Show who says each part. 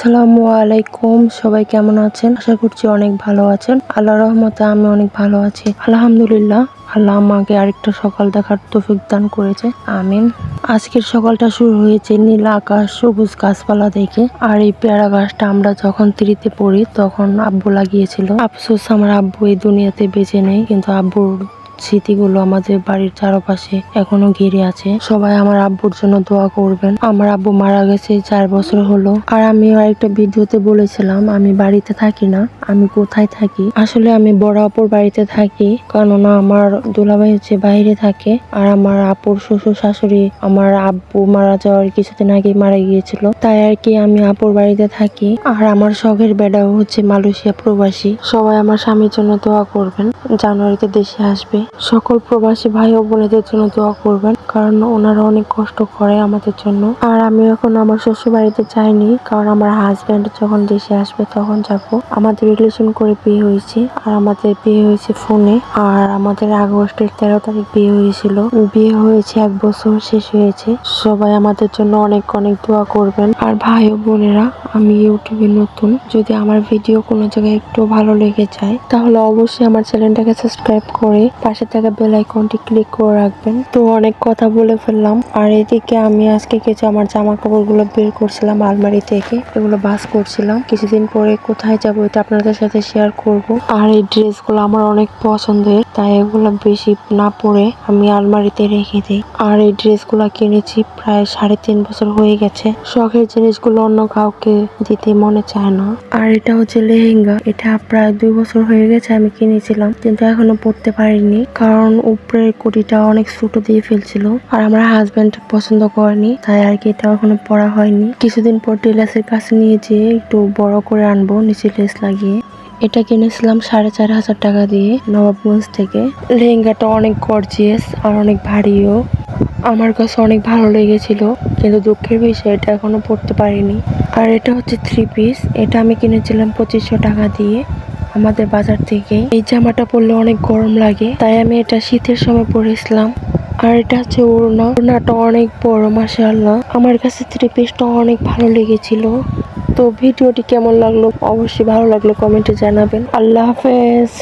Speaker 1: আসসালামু আলাইকুম, সবাই কেমন আছেন? আশা করছি অনেক ভালো আছেন। আল্লাহ রহমতে আমি অনেক ভালো আছি। আলহামদুলিল্লাহ, আল্লাহ আমাকে আরেকটা সকাল দেখার তৌফিক দান করেছে। আমিন। আজকের সকালটা শুরু হয়েছে নীল আকাশ, সবুজ গাছপালা দেখে। আর এই পেয়ারা গাছটা আমরা যখন তিরিতে পড়ি, তখন আব্বু লাগিয়েছিল। আফসোস, আমার আব্বু এই দুনিয়াতে বেঁচে নেই, কিন্তু আব্বুর স্মৃতিগুলো আমাদের বাড়ির চারপাশে এখনও ঘিরে আছে। সবাই আমার আব্বুর জন্য দোয়া করবেন। আমার আব্বু মারা গেছে চার বছর হলো। আর আমি আরেকটা ভিডিওতে বলেছিলাম, আমি বাড়িতে থাকি না, আমি কোথায় থাকি? আসলে আমি বড় আপুর বাড়িতে থাকি, কেননা আমার দুলাভাই হচ্ছে বাইরে থাকে। আর আমার আপুর শ্বশুর শাশুড়ি, আমার আব্বু মারা যাওয়ার কিছুদিন আগে মারা গিয়েছিল। তাই আর কি আমি আপুর বাড়িতে থাকি। আর আমার শখের বেডাও হচ্ছে মালয়েশিয়া প্রবাসী। সবাই আমার স্বামীর জন্য দোয়া করবেন। জানুয়ারিতে দেশে আসবে। সকল প্রবাসী ভাই ও বোনেদের জন্য দোয়া করবেন, কারণ ওনারা অনেক কষ্ট করে আমাদের জন্য। আর আমি এখন আমার শ্বশুর বাড়িতে যাইনি, কারণ আমার হাজব্যান্ড যখন দেশে আসবে তখন যাব। আমাদের রিলেশন করে বিয়ে হয়েছে, আর আমাদের বিয়ে হয়েছে ফোনে, আর আমাদের আগস্টের তেরো তারিখ বিয়ে হয়েছিল। বিয়ে হয়েছে, এক বছর শেষ হয়েছে। সবাই আমাদের জন্য অনেক অনেক দোয়া করবেন। আর ভাই ও বোনেরা আমি ইউটিউবে নতুন, যদি আমার ভিডিও কোনো জায়গায় একটু ভালো লেগে যায়, তাহলে অবশ্যই আমার চ্যানেলটাকে সাবস্ক্রাইব করে পাশে থাকা বেল আইকনটি ক্লিক করে রাখবেন। তো অনেক কথা বলে ফেললাম, আর এদিকে আমি আজকে কিছু আমার জামা কাপড়গুলো বের করছিলাম আলমারি থেকে, এগুলো বাস করছিলাম। কিছুদিন পরে কোথায় যাব এটা আপনাদের সাথে শেয়ার করব। আর এই ড্রেসগুলো আমার অনেক পছন্দের, তাই এগুলো বেশি না পরে আমি আলমারিতে রেখে দিই। আর এই ড্রেসগুলো কিনেছি প্রায় সাড়ে তিন বছর হয়ে গেছে। শখের জিনিসগুলো অন্য কাউকে দিতে মনে চায় না। আর এটা হচ্ছে লেহেঙ্গা। এটা প্রায় দুই বছর হয়ে গেছে আমি কিনেছিলাম, কিন্তু এখনও পরতে পারিনি, কারণ উপরের কুটিটা অনেক ছোট দিয়ে ফেলছিল আর আমার হাজবেন্ড পছন্দ করেনি, তাই আর কি এটা এখনও পরা হয়নি। কিছুদিন পর টেলার্সের কাছে নিয়ে যেয়ে একটু বড় করে আনব, নিচে লেস লাগিয়ে। এটা কিনেছিলাম সাড়ে চার হাজার টাকা দিয়ে নবাবগঞ্জ থেকে। লেহেঙ্গাটা অনেক গর্জিয়াস আর অনেক ভারীও। আমার কাছে অনেক ভালো লেগেছিল, কিন্তু দুঃখের বিষয় এটা এখনও পড়তে পারিনি। আর এটা হচ্ছে থ্রি পিস এটা আমি কিনেছিলাম পঁচিশশো টাকা দিয়ে আমাদের বাজার থেকে। এই জামাটা পরলে অনেক গরম লাগে, তাই আমি এটা শীতের সময় পরেছিলাম। আর এটা হচ্ছে ওড়না। ওড়নাটা অনেক বড় মাসাল্লাহ আমার কাছে থ্রি পিসটা অনেক ভালো লেগেছিল। তো ভিডিওটি কেমন লাগল? অবশ্যই ভালো লাগল কমেন্টে জানাবেন। আল্লাহ হাফেজ।